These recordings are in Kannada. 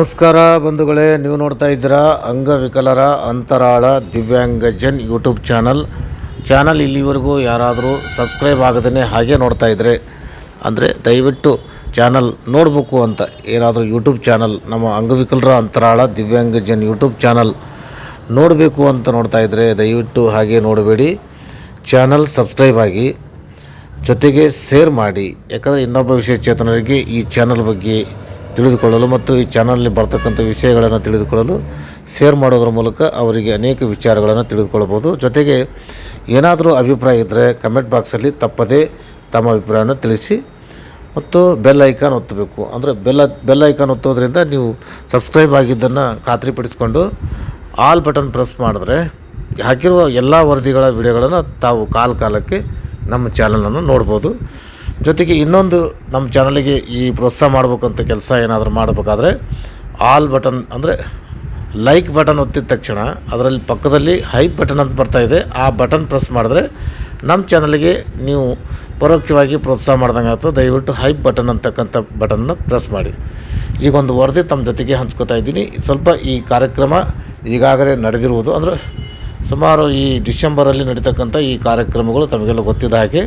ನಮಸ್ಕಾರ ಬಂಧುಗಳೇ, ನೀವು ನೋಡ್ತಾ ಇದ್ದೀರಾ ಅಂಗವಿಕಲರ ಅಂತರಾಳ ದಿವ್ಯಾಂಗಜನ್ ಯೂಟ್ಯೂಬ್ ಚಾನಲ್. ಚಾನಲ್ ಇಲ್ಲಿವರೆಗೂ ಯಾರಾದರೂ ಸಬ್ಸ್ಕ್ರೈಬ್ ಆಗದೇ ಹಾಗೆ ನೋಡ್ತಾ ಇದ್ದರೆ ಅಂದರೆ ದಯವಿಟ್ಟು ಚಾನಲ್ ನೋಡಬೇಕು ಅಂತ ಏನಾದರೂ ಯೂಟ್ಯೂಬ್ ಚಾನಲ್, ನಮ್ಮ ಅಂಗವಿಕಲರ ಅಂತರಾಳ ದಿವ್ಯಾಂಗಜನ್ ಯೂಟ್ಯೂಬ್ ಚಾನಲ್ ನೋಡಬೇಕು ಅಂತ ನೋಡ್ತಾ ಇದ್ದರೆ ದಯವಿಟ್ಟು ಹಾಗೆ ನೋಡಬೇಡಿ. ಚಾನಲ್ ಸಬ್ಸ್ಕ್ರೈಬ್ ಆಗಿ, ಜೊತೆಗೆ ಶೇರ್ ಮಾಡಿ. ಯಾಕಂದರೆ ಇನ್ನೊಬ್ಬ ವಿಶೇಷಚೇತನರಿಗೆ ಈ ಚಾನಲ್ ಬಗ್ಗೆ ತಿಳಿದುಕೊಳ್ಳಲು ಮತ್ತು ಈ ಚಾನಲ್ನಲ್ಲಿ ಬರ್ತಕ್ಕಂಥ ವಿಷಯಗಳನ್ನು ತಿಳಿದುಕೊಳ್ಳಲು ಶೇರ್ ಮಾಡೋದ್ರ ಮೂಲಕ ಅವರಿಗೆ ಅನೇಕ ವಿಚಾರಗಳನ್ನು ತಿಳಿದುಕೊಳ್ಳಬಹುದು. ಜೊತೆಗೆ ಏನಾದರೂ ಅಭಿಪ್ರಾಯ ಇದ್ದರೆ ಕಮೆಂಟ್ ಬಾಕ್ಸಲ್ಲಿ ತಪ್ಪದೇ ತಮ್ಮ ಅಭಿಪ್ರಾಯವನ್ನು ತಿಳಿಸಿ ಮತ್ತು ಬೆಲ್ ಐಕಾನ್ ಒತ್ತಬೇಕು. ಅಂದರೆ ಬೆಲ್ಲ ಬೆಲ್ ಐಕಾನ್ ಒತ್ತೋದ್ರಿಂದ ನೀವು ಸಬ್ಸ್ಕ್ರೈಬ್ ಆಗಿದ್ದನ್ನು ಖಾತ್ರಿಪಡಿಸಿಕೊಂಡು ಆಲ್ ಬಟನ್ ಪ್ರೆಸ್ ಮಾಡಿದ್ರೆ ಹಾಕಿರುವ ಎಲ್ಲ ವರದಿಗಳ ವಿಡಿಯೋಗಳನ್ನು ತಾವು ಕಾಲ ಕಾಲಕ್ಕೆ ನಮ್ಮ ಚಾನಲನ್ನು ನೋಡ್ಬೋದು. ಜೊತೆಗೆ ಇನ್ನೊಂದು ನಮ್ಮ ಚಾನಲಿಗೆ ಈ ಪ್ರೋತ್ಸಾಹ ಮಾಡಬೇಕಂತ ಕೆಲಸ ಏನಾದರೂ ಮಾಡಬೇಕಾದ್ರೆ ಆಲ್ ಬಟನ್ ಅಂದರೆ ಲೈಕ್ ಬಟನ್ ಒತ್ತಿದ ತಕ್ಷಣ ಅದರಲ್ಲಿ ಪಕ್ಕದಲ್ಲಿ ಹೈಪ್ ಬಟನ್ ಅಂತ ಬರ್ತಾ ಇದೆ. ಆ ಬಟನ್ ಪ್ರೆಸ್ ಮಾಡಿದ್ರೆ ನಮ್ಮ ಚಾನಲಿಗೆ ನೀವು ಪರೋಕ್ಷವಾಗಿ ಪ್ರೋತ್ಸಾಹ ಮಾಡ್ದಂಗೆ ಆಗ್ತದೆ. ದಯವಿಟ್ಟು ಹೈಪ್ ಬಟನ್ ಅಂತಕ್ಕಂಥ ಬಟನ್ನ ಪ್ರೆಸ್ ಮಾಡಿ. ಈಗ ಒಂದು ವರದಿ ತಮ್ಮ ಜೊತೆಗೆ ಹಂಚ್ಕೋತಾ ಇದ್ದೀನಿ. ಸ್ವಲ್ಪ ಈ ಕಾರ್ಯಕ್ರಮ ಈಗಾಗಲೇ ನಡೆದಿರುವುದು ಅಂದರೆ ಸುಮಾರು ಈ ಡಿಸೆಂಬರಲ್ಲಿ ನಡೀತಕ್ಕಂಥ ಈ ಕಾರ್ಯಕ್ರಮಗಳು ತಮಗೆಲ್ಲ ಗೊತ್ತಿದ್ದ ಹಾಗೆ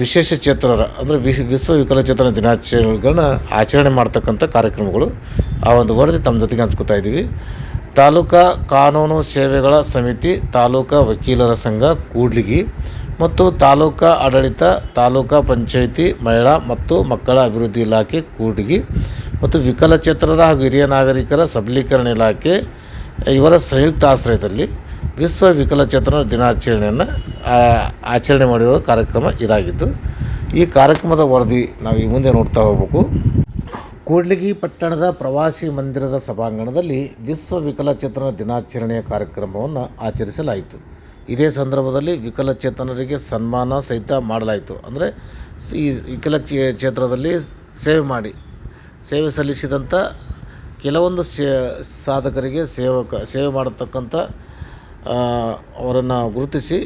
ವಿಶೇಷ ಚೇತನರ ಅಂದರೆ ವಿಶ್ ವಿಶ್ವ ವಿಕಲಚೇತನ ದಿನಾಚರಣೆಗಳನ್ನ ಆಚರಣೆ ಮಾಡ್ತಕ್ಕಂಥ ಕಾರ್ಯಕ್ರಮಗಳು ಆ ಒಂದು ವರದಿ ತಮ್ಮ ಜೊತೆಗೆ ಹಂಚ್ಕೋತಾ ಇದ್ದೀವಿ. ತಾಲೂಕಾ ಕಾನೂನು ಸೇವೆಗಳ ಸಮಿತಿ, ತಾಲೂಕಾ ವಕೀಲರ ಸಂಘ, ಕೂಡ್ಲಿಗಿ ಮತ್ತು ತಾಲೂಕಾ ಆಡಳಿತ, ತಾಲೂಕಾ ಪಂಚಾಯಿತಿ, ಮಹಿಳಾ ಮತ್ತು ಮಕ್ಕಳ ಅಭಿವೃದ್ಧಿ ಇಲಾಖೆ, ಕೂಡ್ಲಿಗಿ ಮತ್ತು ವಿಕಲಚೇತನರ ಹಾಗೂ ಹಿರಿಯ ನಾಗರಿಕರ ಸಬಲೀಕರಣ ಇಲಾಖೆ ಇವರ ಸಂಯುಕ್ತ ಆಶ್ರಯದಲ್ಲಿ ವಿಶ್ವ ವಿಕಲಚೇತನ ದಿನಾಚರಣೆಯನ್ನು ಆಚರಣೆ ಮಾಡಿರೋ ಕಾರ್ಯಕ್ರಮ ಇದಾಗಿತ್ತು ಈ ಕಾರ್ಯಕ್ರಮದ ವರದಿ ನಾವು ಈ ಮುಂದೆ ನೋಡ್ತಾ ಹೋಗ್ಬೇಕು. ಕೂಡ್ಲಿಗಿ ಪಟ್ಟಣದ ಪ್ರವಾಸಿ ಮಂದಿರದ ಸಭಾಂಗಣದಲ್ಲಿ ವಿಶ್ವ ವಿಕಲಚೇತನ ದಿನಾಚರಣೆಯ ಕಾರ್ಯಕ್ರಮವನ್ನು ಆಚರಿಸಲಾಯಿತು. ಇದೇ ಸಂದರ್ಭದಲ್ಲಿ ವಿಕಲಚೇತನರಿಗೆ ಸನ್ಮಾನ ಸಹಿತ ಮಾಡಲಾಯಿತು. ಅಂದರೆ, ಈ ವಿಕಲ ಕ್ಷೇತ್ರದಲ್ಲಿ ಸೇವೆ ಮಾಡಿ, ಸೇವೆ ಸಲ್ಲಿಸಿದಂಥ ಕೆಲವೊಂದು ಸೇ ಸಾಧಕರಿಗೆ ಸೇವಕ, ಸೇವೆ ಮಾಡತಕ್ಕಂಥ ಅವರನ್ನು ಗುರುತಿಸಿ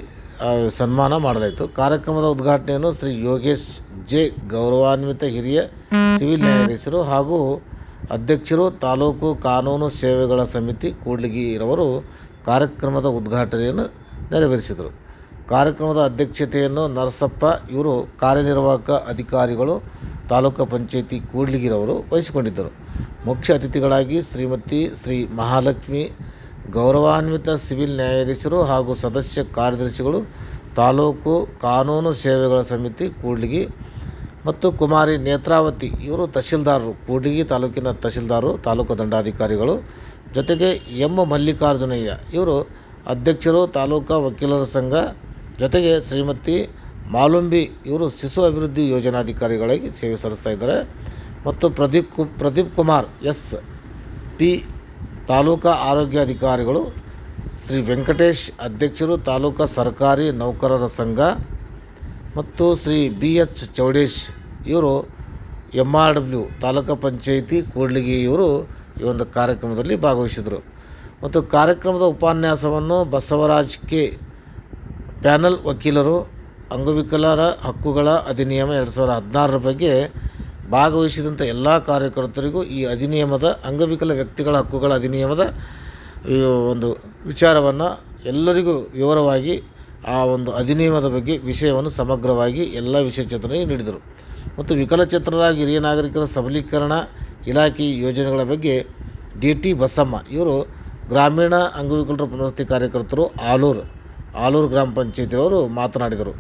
ಸನ್ಮಾನ ಮಾಡಲಾಯಿತು. ಕಾರ್ಯಕ್ರಮದ ಉದ್ಘಾಟನೆಯನ್ನು ಶ್ರೀ ಯೋಗೇಶ್ ಜೆ ಗೌರವಾನ್ವಿತ ಹಿರಿಯ ಸಿವಿಲ್ ನ್ಯಾಯಾಧೀಶರು ಹಾಗೂ ಅಧ್ಯಕ್ಷರು ತಾಲೂಕು ಕಾನೂನು ಸೇವೆಗಳ ಸಮಿತಿ ಕೂಡ್ಲಿಗಿರವರು ಕಾರ್ಯಕ್ರಮದ ಉದ್ಘಾಟನೆಯನ್ನು ನೆರವೇರಿಸಿದರು. ಕಾರ್ಯಕ್ರಮದ ಅಧ್ಯಕ್ಷತೆಯನ್ನು ನರಸಪ್ಪ, ಇವರು ಕಾರ್ಯನಿರ್ವಾಹಕ ಅಧಿಕಾರಿಗಳು, ತಾಲೂಕು ಪಂಚಾಯಿತಿ ಕೂಡ್ಲಿಗಿರವರು ವಹಿಸಿಕೊಂಡಿದ್ದರು. ಮುಖ್ಯ ಅತಿಥಿಗಳಾಗಿ ಶ್ರೀಮತಿ ಶ್ರೀ ಮಹಾಲಕ್ಷ್ಮಿ ಗೌರವಾನ್ವಿತ ಸಿವಿಲ್ ನ್ಯಾಯಾಧೀಶರು ಹಾಗೂ ಸದಸ್ಯ ಕಾರ್ಯದರ್ಶಿಗಳು, ತಾಲೂಕು ಕಾನೂನು ಸೇವೆಗಳ ಸಮಿತಿ ಕೂಡ್ಲಿಗಿ ಮತ್ತು ಕುಮಾರಿ ನೇತ್ರಾವತಿ, ಇವರು ತಹಶೀಲ್ದಾರರು, ಕೂಡ್ಲಿಗಿ ತಾಲೂಕಿನ ತಹಶೀಲ್ದಾರರು, ತಾಲೂಕು ದಂಡಾಧಿಕಾರಿಗಳು. ಜೊತೆಗೆ ಎಂ ಮಲ್ಲಿಕಾರ್ಜುನಯ್ಯ, ಇವರು ಅಧ್ಯಕ್ಷರು, ತಾಲೂಕಾ ವಕೀಲರ ಸಂಘ. ಜೊತೆಗೆ ಶ್ರೀಮತಿ ಮಾಲುಂಬಿ, ಇವರು ಶಿಶು ಅಭಿವೃದ್ಧಿ ಯೋಜನಾಧಿಕಾರಿಗಳಾಗಿ ಸೇವೆ ಸಲ್ಲಿಸ್ತಾ ಇದ್ದಾರೆ. ಮತ್ತು ಪ್ರದೀಪ್ ಕು ಪ್ರದೀಪ್ ಕುಮಾರ್, ಎಸ್. ಪಿ. ತಾಲೂಕಾ ಆರೋಗ್ಯಾಧಿಕಾರಿಗಳು ಶ್ರೀ ವೆಂಕಟೇಶ್ ಅಧ್ಯಕ್ಷರು, ತಾಲೂಕಾ ಸರ್ಕಾರಿ ನೌಕರರ ಸಂಘ ಮತ್ತು ಶ್ರೀ ಬಿ ಎಚ್ ಚೌಡೇಶ್ ಇವರು M R W taluka panchayat Kudligi ಇವರು ಈ ಒಂದು ಕಾರ್ಯಕ್ರಮದಲ್ಲಿ ಭಾಗವಹಿಸಿದರು. ಮತ್ತು ಕಾರ್ಯಕ್ರಮದ ಉಪನ್ಯಾಸವನ್ನು ಬಸವರಾಜ್ ಕೆ ಪ್ಯಾನಲ್ ವಕೀಲರು, ಅಂಗವಿಕಲರ ಹಕ್ಕುಗಳ ಅಧಿನಿಯಮ ಎರಡು ಸಾವಿರದ ಹದಿನಾರರ ಬಗ್ಗೆ ಭಾಗವಹಿಸಿದಂಥ ಎಲ್ಲ ಕಾರ್ಯಕರ್ತರಿಗೂ ಈ ಅಧಿನಿಯಮದ ಅಂಗವಿಕಲ ವ್ಯಕ್ತಿಗಳ ಹಕ್ಕುಗಳ ಅಧಿನಿಯಮದ ಒಂದು ವಿಚಾರವನ್ನು ಎಲ್ಲರಿಗೂ ವಿವರವಾಗಿ ಆ ಒಂದು ಅಧಿನಿಯಮದ ಬಗ್ಗೆ ವಿಷಯವನ್ನು ಸಮಗ್ರವಾಗಿ ಎಲ್ಲ ವಿಷಯಚೇತನರಿಗೆ ನೀಡಿದರು. ಮತ್ತು ವಿಕಲಚೇತನರಾಗಿ ಹಿರಿಯ ನಾಗರಿಕರ ಸಬಲೀಕರಣ ಇಲಾಖೆ ಯೋಜನೆಗಳ ಬಗ್ಗೆ ಡಿ ಟಿ ಬಸಮ್ಮ, ಇವರು ಗ್ರಾಮೀಣ ಅಂಗವಿಕಲರ ಪುನರ್ವಸತಿ ಕಾರ್ಯಕರ್ತರು ಆಲೂರು ಆಲೂರು ಗ್ರಾಮ ಪಂಚಾಯತಿಯವರು ಮಾತನಾಡಿದರು.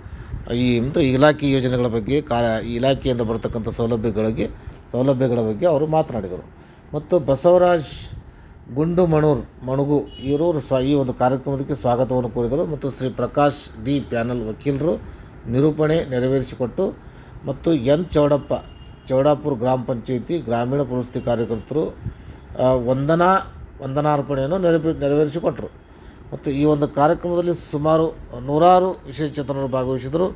ಈ ಅಂದರೆ ಇಲಾಖೆ ಯೋಜನೆಗಳ ಬಗ್ಗೆ ಕಾರ ಇಲಾಖೆಯಿಂದ ಬರತಕ್ಕಂಥ ಸೌಲಭ್ಯಗಳಿಗೆ, ಸೌಲಭ್ಯಗಳ ಬಗ್ಗೆ ಅವರು ಮಾತನಾಡಿದರು. ಮತ್ತು ಬಸವರಾಜ್ ಗುಂಡು ಮಣೂರ್ ಮಣುಗು ಇವರು ಸ್ವ, ಈ ಒಂದು ಕಾರ್ಯಕ್ರಮಕ್ಕೆ ಸ್ವಾಗತವನ್ನು ಕೋರಿದರು. ಮತ್ತು ಶ್ರೀ ಪ್ರಕಾಶ್ ಡಿ ಪ್ಯಾನಲ್ ವಕೀಲರು ನಿರೂಪಣೆ ನೆರವೇರಿಸಿಕೊಟ್ಟು ಮತ್ತು ಎನ್ ಚೌಡಪ್ಪ, ಚೌಡಾಪುರ ಗ್ರಾಮ ಪಂಚಾಯಿತಿ ಗ್ರಾಮೀಣ ಪುರಸ್ತಿ ಕಾರ್ಯಕರ್ತರು ವಂದನಾ, ವಂದನಾರ್ಪಣೆಯನ್ನು ನೆರವೇ ನೆರವೇರಿಸಿಕೊಟ್ಟರು ಮತ್ತು ಈ ಒಂದು ಕಾರ್ಯಕ್ರಮದಲ್ಲಿ ಸುಮಾರು ನೂರಾರು ವಿಶೇಷಚೇತನರು ಭಾಗವಹಿಸಿದರು.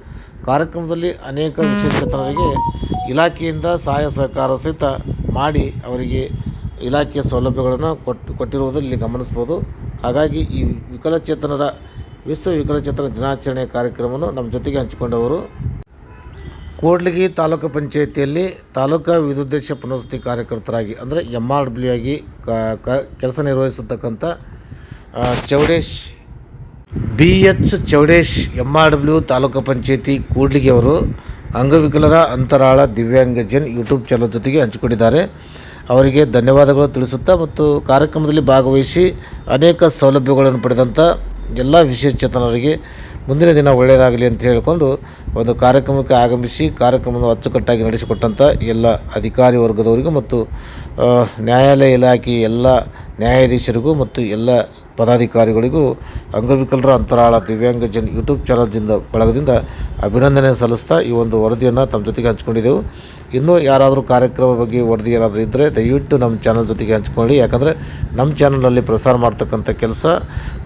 ಕಾರ್ಯಕ್ರಮದಲ್ಲಿ ಅನೇಕ ವಿಶೇಷಚೇತನರಿಗೆ ಇಲಾಖೆಯಿಂದ ಸಹಾಯ ಸಹಕಾರ ಸಹಿತ ಮಾಡಿ ಅವರಿಗೆ ಇಲಾಖೆಯ ಸೌಲಭ್ಯಗಳನ್ನು ಕೊಟ್ಟು ಕೊಟ್ಟಿರುವುದನ್ನು ಇಲ್ಲಿ ಗಮನಿಸ್ಬೋದು ಹಾಗಾಗಿ ಈ ವಿಕಲಚೇತನರ ವಿಶ್ವ ವಿಕಲಚೇತನ ದಿನಾಚರಣೆ ಕಾರ್ಯಕ್ರಮವನ್ನು ನಮ್ಮ ಜೊತೆಗೆ ಹಂಚಿಕೊಂಡವರು. ಕೂಡ್ಲಿಗಿ ತಾಲೂಕು ಪಂಚಾಯಿತಿಯಲ್ಲಿ ತಾಲೂಕಾ ವಿದ್ಯುದ್ದೇಶ ಪುನರ್ವಸತಿ ಕಾರ್ಯಕರ್ತರಾಗಿ, ಅಂದರೆ ಎಂ ಆರ್ ಡಬ್ಲ್ಯೂ ಆಗಿ ಕೆಲಸ ನಿರ್ವಹಿಸತಕ್ಕಂಥ Chowdesh. B H Chowdesh M R W taluk panchayat ಕೂಡ್ಲಿಗೆಯವರು ಅಂಗವಿಕಲರ ಅಂತರಾಳ ದಿವ್ಯಾಂಗಜನ್ ಯೂಟ್ಯೂಬ್ ಚಾನಲ್ ಜೊತೆಗೆ ಹಂಚಿಕೊಂಡಿದ್ದಾರೆ. ಅವರಿಗೆ ಧನ್ಯವಾದಗಳು ತಿಳಿಸುತ್ತಾ ಮತ್ತು ಕಾರ್ಯಕ್ರಮದಲ್ಲಿ ಭಾಗವಹಿಸಿ ಅನೇಕ ಸೌಲಭ್ಯಗಳನ್ನು ಪಡೆದಂಥ ಎಲ್ಲ ವಿಶೇಷಚೇತನರಿಗೆ ಮುಂದಿನ ದಿನ ಒಳ್ಳೆಯದಾಗಲಿ ಅಂತ ಹೇಳಿಕೊಂಡು ಒಂದು ಕಾರ್ಯಕ್ರಮಕ್ಕೆ ಆಗಮಿಸಿ ಕಾರ್ಯಕ್ರಮವನ್ನು ಅಚ್ಚುಕಟ್ಟಾಗಿ ನಡೆಸಿಕೊಟ್ಟಂಥ ಎಲ್ಲ ಅಧಿಕಾರಿ ವರ್ಗದವರಿಗೂ ಮತ್ತು ನ್ಯಾಯಾಲಯ ಇಲಾಖೆ ಎಲ್ಲ ನ್ಯಾಯಾಧೀಶರಿಗೂ ಮತ್ತು ಎಲ್ಲ ಪದಾಧಿಕಾರಿಗಳಿಗೂ ಅಂಗವಿಕಲರ ಅಂತರಾಳ ದಿವ್ಯಾಂಗ ದಿವ್ಯಾಂಗಜನ್ ಯೂಟ್ಯೂಬ್ ಚಾನಲ್ದಿಂದ ಬಳಗದಿಂದ ಅಭಿನಂದನೆ ಸಲ್ಲಿಸ್ತಾ ಈ ಒಂದು ವರದಿಯನ್ನು ತಮ್ಮ ಜೊತೆಗೆ ಹಂಚ್ಕೊಂಡಿದ್ದೆವು. ಇನ್ನೂ ಯಾರಾದರೂ ಕಾರ್ಯಕ್ರಮ ಬಗ್ಗೆ ವರದಿ ಏನಾದರೂ ಇದ್ದರೆ ದಯವಿಟ್ಟು ನಮ್ಮ ಚಾನಲ್ ಜೊತೆಗೆ ಹಂಚ್ಕೊಳ್ಳಿ. ಯಾಕಂದರೆ ನಮ್ಮ ಚಾನಲಲ್ಲಿ ಪ್ರಸಾರ ಮಾಡ್ತಕ್ಕಂಥ ಕೆಲಸ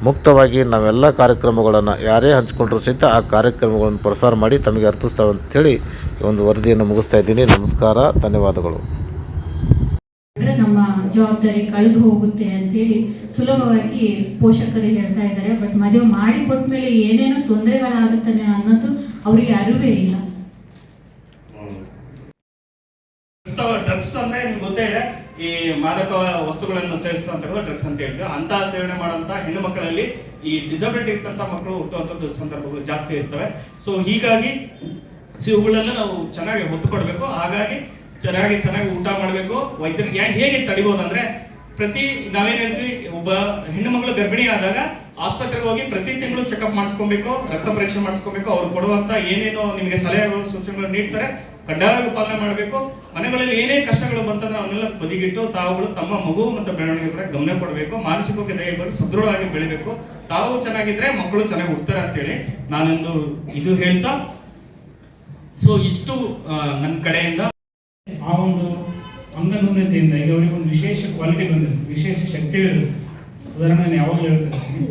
ಮುಕ್ತವಾಗಿ ನಾವೆಲ್ಲ ಕಾರ್ಯಕ್ರಮಗಳನ್ನು ಯಾರೇ ಹಂಚ್ಕೊಂಡ್ರೂ ಸಹಿತ ಆ ಕಾರ್ಯಕ್ರಮಗಳನ್ನು ಪ್ರಸಾರ ಮಾಡಿ ತಮಗೆ ಅರ್ಪಿಸ್ತಾವೆ ಅಂತೇಳಿ ಈ ಒಂದು ವರದಿಯನ್ನು ಮುಗಿಸ್ತಾ ಇದ್ದೀನಿ. ನಮಸ್ಕಾರ, ಧನ್ಯವಾದಗಳು. ಜವಾಬ್ದಾರಿ ಕಳೆದು ಹೋಗುತ್ತೆ ಅಂತೇಳಿ ಸುಲಭವಾಗಿ ಪೋಷಕರು ಹೇಳ್ತಾ ಇದ್ದಾರೆ. ಬಟ್ ಮದುವೆ ಮಾಡಿ ಕೊಟ್ಮೇಲೆ ಏನೇನೋ ತೊಂದರೆಗಳಾಗುತ್ತಾನೆ ಅನ್ನೋದು ಅವರಿಗೆ ಅರಿವೇ ಇಲ್ಲ. ಡ್ರಗ್ಸ್ ಅಂದ್ರೆ ನಿಮ್ಗೆ ಗೊತ್ತೇ ಇದೆ. ಈ ಮಾದಕ ವಸ್ತುಗಳನ್ನು ಸೇವಿಸ್ತಂತ ಡ್ರಗ್ಸ್ ಅಂತ ಹೇಳ್ತೀವಿ. ಅಂತ ಸೇವನೆ ಮಾಡುವಂತ ಹೆಣ್ಣು ಮಕ್ಕಳಲ್ಲಿ ಈ ಡಿಸಬಿಲಿಟಿ ಇರ್ತಂತ ಮಕ್ಕಳು ಹುಟ್ಟುವಂತ ಸಂದರ್ಭಗಳು ಜಾಸ್ತಿ ಇರ್ತವೆ. ಸೊ ಹೀಗಾಗಿ ಇವುಗಳನ್ನ ನಾವು ಚೆನ್ನಾಗಿ ಒತ್ತು ಕೊಡಬೇಕು. ಹಾಗಾಗಿ ಚೆನ್ನಾಗಿ ಚೆನ್ನಾಗಿ ಊಟ ಮಾಡಬೇಕು. ವೈದ್ಯರು ಹೇಗೆ ಹೇಗೆ ತಡಿಬಹುದಂದ್ರೆ ಪ್ರತಿ ನಾವೇನ್ ಹೇಳ್ತೀವಿ, ಒಬ್ಬ ಹೆಣ್ಣು ಮಗಳು ಗರ್ಭಿಣಿ ಆದಾಗ ಆಸ್ಪತ್ರೆಗೆ ಹೋಗಿ ಪ್ರತಿ ತಿಂಗಳು ಚೆಕಪ್ ಮಾಡಿಸ್ಕೊಬೇಕು, ರಕ್ತ ಪರೀಕ್ಷೆ ಮಾಡಿಸ್ಕೊಬೇಕು, ಅವ್ರು ಕೊಡುವಂತ ಏನೇನೋ ನಿಮಗೆ ಸಲಹೆಗಳು, ಸೂಚನೆಗಳು ನೀಡ್ತಾರೆ, ಕಡ್ಡಾಯವಾಗಿ ಪಾಲನೆ ಮಾಡಬೇಕು. ಮನೆಗಳಲ್ಲಿ ಏನೇ ಕಷ್ಟಗಳು ಬಂತಂದ್ರೆ ಅವನ್ನೆಲ್ಲ ಬದಿಗಿಟ್ಟು ತಾವುಗಳು ತಮ್ಮ ಮಗು ಮತ್ತು ಬೆಳವಣಿಗೆ ಕೂಡ ಗಮನ ಕೊಡಬೇಕು ಮಾನಸಿಕವಾಗಿ ದಯವರು ಸದೃಢವಾಗಿ ಬೆಳಿಬೇಕು. ತಾವು ಚೆನ್ನಾಗಿದ್ರೆ ಮಕ್ಕಳು ಚೆನ್ನಾಗಿ ಹುಡ್ತಾರೆ ಅಂತೇಳಿ ನಾನೊಂದು ಇದು ಹೇಳ್ತಾ. ಸೊ ಇಷ್ಟು ನನ್ನ ಕಡೆಯಿಂದ. ಆ ಒಂದು ಅಂಗನ್ಯೂನ್ಯತೆಯಿಂದ ಈಗ ಅವರಿಗೆ ಒಂದು ವಿಶೇಷ ಕ್ವಾಲಿಟಿ ಬಂದಿರುತ್ತೆ ವಿಶೇಷ ಶಕ್ತಿ ಶಕ್ತಿಗಳಿರುತ್ತೆ ಉದಾಹರಣೆ ನಾನು ಯಾವಾಗಲೂ ಹೇಳ್ತಿದ್ದೀನಿ.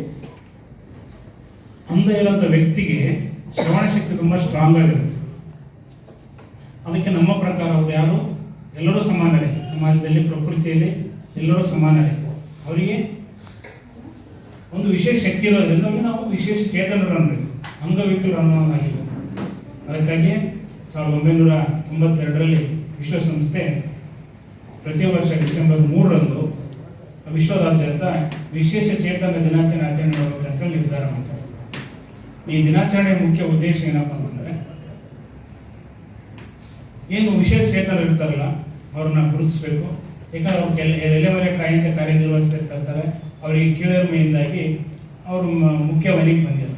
ಅಂಧ ಇರುವಂತ ವ್ಯಕ್ತಿಗೆ ಶ್ರವಣ ಶಕ್ತಿ ತುಂಬ ಸ್ಟ್ರಾಂಗ್ ಆಗಿರುತ್ತೆ. ಅದಕ್ಕೆ ನಮ್ಮ ಪ್ರಕಾರ ಅವರು ಯಾರು? ಎಲ್ಲರೂ ಸಮಾನರೇ. ಸಮಾಜದಲ್ಲಿ, ಪ್ರಕೃತಿಯಲ್ಲಿ ಎಲ್ಲರೂ ಸಮಾನರೇ. ಅವರಿಗೆ ಒಂದು ವಿಶೇಷ ಶಕ್ತಿ ಇರೋದ್ರಿಂದ ಅವ್ರಿಗೆ ನಾವು ವಿಶೇಷ ಚೇತನರನ್ನು ಅನ್ನಬೇಕು ಅಂಗವಿಕಲರು ಅನ್ನೋದಾಗಿಲ್ಲ ಅದಕ್ಕಾಗಿ ಸಾವಿರದ ಒಂಬೈನೂರ ತೊಂಬತ್ತೆರಡರಲ್ಲಿ ವಿಶ್ವಸಂಸ್ಥೆ ಪ್ರತಿ ವರ್ಷ ಡಿಸೆಂಬರ್ ಮೂರರಂದು ವಿಶ್ವದಾದ್ಯಂತ ವಿಶೇಷ ಚೇತನ ದಿನಾಚರಣೆ ಆಚರಣೆ ಮಾಡಬೇಕಂತ ನಿರ್ಧಾರ ಮಾಡ್ತಾರೆ. ಈ ದಿನಾಚರಣೆಯ ಮುಖ್ಯ ಉದ್ದೇಶ ಏನಪ್ಪ ಅಂತಂದರೆ, ಏನು ವಿಶೇಷ ಚೇತನ ಇರ್ತಾರಲ್ಲ, ಅವ್ರನ್ನ ಗುರುತಿಸ್ಬೇಕು. ಯಾಕಂದ್ರೆ ಅವ್ರು ಕೆಲ ಎಲೆಮರೆ ಕಾಯಿ ಅಂತ ಕಾರ್ಯನಿರ್ವಹಿಸ್ತಾ ಇರ್ತಾರೆ. ಅವರಿಗೆ ಕೀಳರಿಮೆಯಿಂದಾಗಿ ಅವರು ಮುಖ್ಯ ಮನೆಗೆ ಬಂದಿದ್ದಾರೆ.